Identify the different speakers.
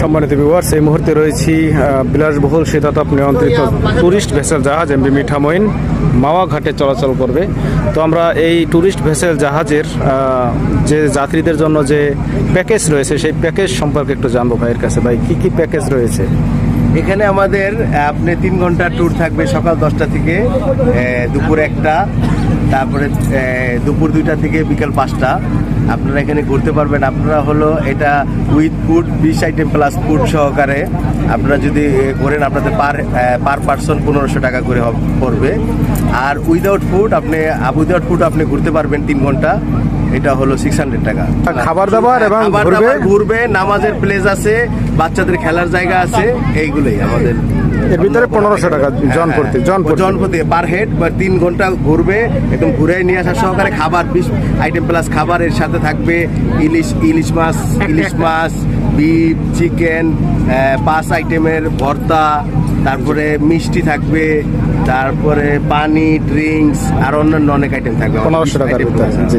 Speaker 1: সম্মানিত ভিউয়ার্স এই মুহূর্তে রয়েছি বিলাসবহুল শীতাতাপ নিয়ন্ত্রিত ট্যুরিস্ট ভেসেল জাহাজ এমবি মিঠামইন, মাওয়া ঘাটে চলাচল করবে। তো আমরা এই ট্যুরিস্ট ভেসেল জাহাজের যে যাত্রীদের জন্য যে প্যাকেজ রয়েছে, সেই প্যাকেজ সম্পর্কে একটু জানব ভাইয়ের কাছে। ভাই, কি কি প্যাকেজ রয়েছে?
Speaker 2: এখানে আমাদের, আপনি তিন ঘণ্টার ট্যুর থাকবে সকাল দশটা থেকে দুপুর একটা। তারপরে দুপুর দুইটা থেকে বিকাল পাঁচটা। আপনারা এখানে ঘুরতে পারবেন। আপনারা হলো এটা উইথ ফুড বিশ আইটেম প্লাস ফুড সহকারে আপনারা যদি করেন, আপনাদের পার পার পার্সন পনেরোশো টাকা করে পড়বে। আর উইদাউট ফুড আপনি উইদাউট ফুড আপনি ঘুরতে পারবেন তিন ঘণ্টা। এটা হলো সিক্স হান্ড্রেড টাকা।
Speaker 1: খাবার দাবার এবং
Speaker 2: খাবার
Speaker 1: ঘুরবে?
Speaker 2: দাবার ঘুরবে নামাজের প্লেস আছে বাচ্চাদের খেলার জায়গা আছে এইগুলোই আমাদের।
Speaker 1: এর ভিতরে পনেরোশো টাকা জন প্রতি জন
Speaker 2: জন প্রতি পার হেড বা তিন ঘণ্টা ঘুরবে একদম ঘুরে নিয়ে আসা সহকারে খাবার বিশ আইটেম প্লাস খাবারের সাথে থাকবে ইলিশ ইলিশ মাছ ইলিশ মাছ বিফ চিকেন পাঁচ আইটেমের ভর্তা তারপরে মিষ্টি থাকবে তারপরে পানি ড্রিঙ্কস আর অন্যান্য অনেক আইটেম থাকবে।
Speaker 1: পনেরোশো টাকার ভিতরে
Speaker 2: হ্যাঁ।